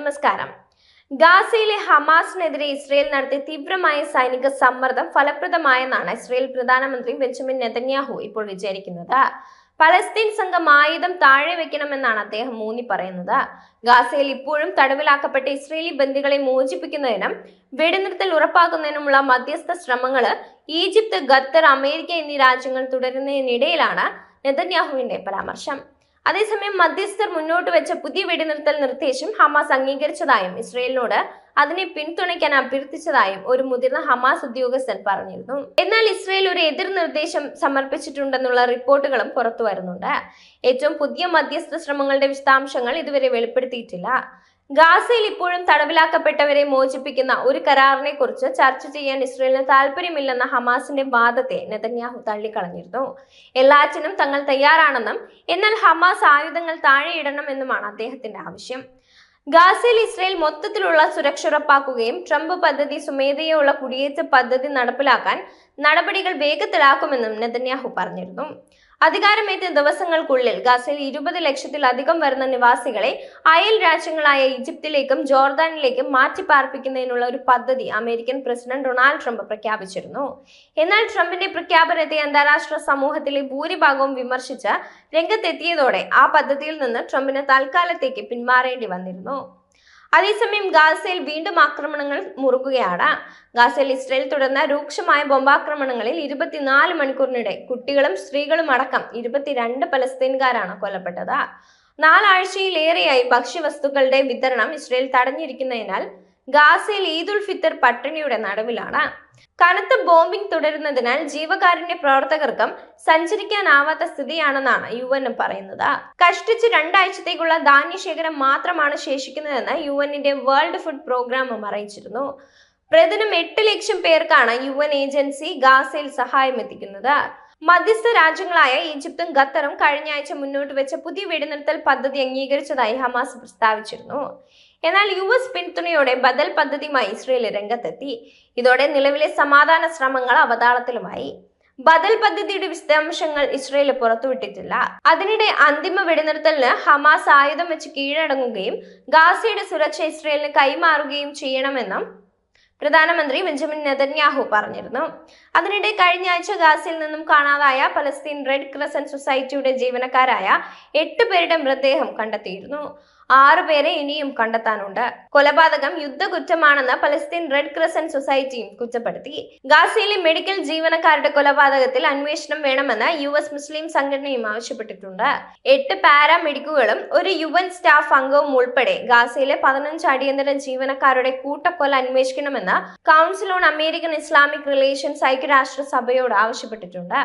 നമസ്കാരം. ഗാസയിലെ ഹമാസിനെതിരെ ഇസ്രയേൽ നടത്തിയ തീവ്രമായ സൈനിക സമ്മർദ്ദം ഫലപ്രദമായെന്നാണ് ഇസ്രയേൽ പ്രധാനമന്ത്രി ബെഞ്ചമിൻ നെതന്യാഹു ഇപ്പോൾ വിചാരിക്കുന്നത്. പലസ്തീൻ സംഘം ആയുധം താഴെ വെക്കണമെന്നാണ് അദ്ദേഹം മൂന്നി പറയുന്നത്. ഗാസയിൽ ഇപ്പോഴും തടവിലാക്കപ്പെട്ട ഇസ്രയേലി ബന്ദികളെ മോചിപ്പിക്കുന്നതിനും വെടിനിർത്തൽ ഉറപ്പാക്കുന്നതിനുമുള്ള മധ്യസ്ഥ ശ്രമങ്ങൾ ഈജിപ്ത് ഖത്തർ അമേരിക്ക എന്നീ രാജ്യങ്ങൾ തുടരുന്നതിനിടയിലാണ് നെതന്യാഹുവിന്റെ പരാമർശം. അതേസമയം മധ്യസ്ഥർ മുന്നോട്ട് വെച്ച പുതിയ വെടിനിർത്തൽ നിർദ്ദേശം ഹമാസ് അംഗീകരിച്ചതായും ഇസ്രയേലിനോട് അതിനെ പിന്തുണയ്ക്കാൻ അഭ്യർത്ഥിച്ചതായും ഒരു മുതിർന്ന ഹമാസ് ഉദ്യോഗസ്ഥൻ പറഞ്ഞിരുന്നു. എന്നാൽ ഇസ്രയേൽ ഒരു എതിർ നിർദ്ദേശം സമർപ്പിച്ചിട്ടുണ്ടെന്നുള്ള റിപ്പോർട്ടുകളും പുറത്തു വരുന്നുണ്ട്. ഏറ്റവും പുതിയ മധ്യസ്ഥ ശ്രമങ്ങളുടെ വിശദാംശങ്ങൾ ഇതുവരെ വെളിപ്പെടുത്തിയിട്ടില്ല. ഗാസയിൽ ഇപ്പോഴും തടവിലാക്കപ്പെട്ടവരെ മോചിപ്പിക്കുന്ന ഒരു കരാറിനെ കുറിച്ച് ചർച്ച ചെയ്യാൻ ഇസ്രയേലിന് താല്പര്യമില്ലെന്ന ഹമാസിന്റെ വാദത്തെ നെതന്യാഹു തള്ളിക്കളഞ്ഞിരുന്നു. എല്ലാറ്റിനും തങ്ങൾ തയ്യാറാണെന്നും എന്നാൽ ഹമാസ് ആയുധങ്ങൾ താഴെയിടണമെന്നുമാണ് അദ്ദേഹത്തിന്റെ ആവശ്യം. ഗാസയിൽ ഇസ്രയേൽ മൊത്തത്തിലുള്ള സുരക്ഷ ഉറപ്പാക്കുകയും ട്രംപ് പദ്ധതി സുമേധയുള്ള കുടിയേറ്റ പദ്ധതി നടപ്പിലാക്കാൻ നടപടികൾ വേഗത്തിലാക്കുമെന്നും നെതന്യാഹു പറഞ്ഞിരുന്നു. അധികാരമേറ്റ ദിവസങ്ങൾക്കുള്ളിൽ ഗസയിൽ ഇരുപത് ലക്ഷത്തിലധികം വരുന്ന നിവാസികളെ അയൽ രാജ്യങ്ങളായ ഈജിപ്തിലേക്കും ജോർദാനിലേക്കും മാറ്റി പാർപ്പിക്കുന്നതിനുള്ള ഒരു പദ്ധതി അമേരിക്കൻ പ്രസിഡന്റ് ഡൊണാൾഡ് ട്രംപ് പ്രഖ്യാപിച്ചിരുന്നു. എന്നാൽ ട്രംപിന്റെ പ്രഖ്യാപനത്തെ അന്താരാഷ്ട്ര സമൂഹത്തിലെ ഭൂരിഭാഗവും വിമർശിച്ച് രംഗത്തെത്തിയതോടെ ആ പദ്ധതിയിൽ നിന്ന് ട്രംപിന് തൽക്കാലത്തേക്ക് പിന്മാറേണ്ടി വന്നിരുന്നു. അതേസമയം ഗാസയിൽ വീണ്ടും ആക്രമണങ്ങൾ മുറുകുകയാണ്. ഗാസയിൽ ഇസ്രയേൽ തുടർന്ന രൂക്ഷമായ ബോംബാക്രമണങ്ങളിൽ ഇരുപത്തിനാല് മണിക്കൂറിനിടെ കുട്ടികളും സ്ത്രീകളും അടക്കം ഇരുപത്തിരണ്ട് പലസ്തീൻകാരാണ് കൊല്ലപ്പെട്ടത്. നാലാഴ്ചയിലേറെയായി ഭക്ഷ്യവസ്തുക്കളുടെ വിതരണം ഇസ്രയേൽ തടഞ്ഞിരിക്കുന്നതിനാൽ ഗാസയിൽ ഈദുൽ ഫിത്തർ പട്ടിണിയുടെ നടുവിലാണ്. കനത്ത ബോംബിംഗ് തുടരുന്നതിനാൽ ജീവകാരുണ്യ പ്രവർത്തകർക്കും സഞ്ചരിക്കാനാവാത്ത സ്ഥിതിയാണെന്നാണ് യു എൻ പറയുന്നത്. കഷ്ടിച്ച് രണ്ടാഴ്ചത്തേക്കുള്ള ധാന്യശേഖരം മാത്രമാണ് ശേഷിക്കുന്നതെന്ന് യു എന്നിന്റെ വേൾഡ് ഫുഡ് പ്രോഗ്രാമും അറിയിച്ചിരുന്നു. പ്രതിദിനം എട്ട് ലക്ഷം പേർക്കാണ് യു എൻ ഏജൻസി ഗാസയിൽ സഹായം എത്തിക്കുന്നത്. മധ്യസ്ഥ രാജ്യങ്ങളായ ഈജിപ്തും ഖത്തറും കഴിഞ്ഞ ആഴ്ച മുന്നോട്ട് വെച്ച പുതിയ വെടിനിർത്തൽ പദ്ധതി അംഗീകരിച്ചതായി ഹമാസ് പ്രസ്താവിച്ചിരുന്നു. എന്നാൽ യു എസ് പിന്തുണയോടെ ബദൽ പദ്ധതിയുമായി ഇസ്രയേൽ രംഗത്തെത്തി. ഇതോടെ നിലവിലെ സമാധാന ശ്രമങ്ങൾ അവതാളത്തിലുമായി. ബദൽ പദ്ധതിയുടെ വിശദാംശങ്ങൾ ഇസ്രയേൽ പുറത്തുവിട്ടിട്ടില്ല. അതിനിടെ അന്തിമ വെടിനിർത്തലിന് ഹമാസ് ആയുധം വെച്ച് കീഴടങ്ങുകയും ഗാസയുടെ സുരക്ഷ ഇസ്രയേലിന് കൈമാറുകയും ചെയ്യണമെന്നും പ്രധാനമന്ത്രി ബെഞ്ചമിൻ നെതന്യാഹു പറഞ്ഞിരുന്നു. അതിനിടെ കഴിഞ്ഞ ആഴ്ച ഗാസയിൽ നിന്നും കാണാതായ പലസ്തീൻ റെഡ് ക്രസന്റ് സൊസൈറ്റിയുടെ ജീവനക്കാരായ എട്ട് പേരുടെ മൃതദേഹം കണ്ടെത്തിയിരുന്നു. ആറു പേരെ ഇനിയും കണ്ടെത്താനുണ്ട്. കൊലപാതകം യുദ്ധകുറ്റമാണെന്ന് പലസ്തീൻ റെഡ് ക്രസന്റ് സൊസൈറ്റിയും കുറ്റപ്പെടുത്തി. ഗാസയിലെ മെഡിക്കൽ ജീവനക്കാരുടെ കൊലപാതകത്തിൽ അന്വേഷണം വേണമെന്ന് യു എസ് മുസ്ലിം സംഘടനയും ആവശ്യപ്പെട്ടിട്ടുണ്ട്. എട്ട് പാരാമെഡിക്കുകളും ഒരു യു എൻ സ്റ്റാഫ് അംഗവും ഉൾപ്പെടെ ഗാസയിലെ പതിനഞ്ച് അടിയന്തര ജീവനക്കാരുടെ കൂട്ടക്കൊല അന്വേഷിക്കണമെന്ന് Council on American Islamic Relations ഐക്യരാഷ്ട്ര സഭയോട് ആവശ്യപ്പെട്ടിട്ടുണ്ട്.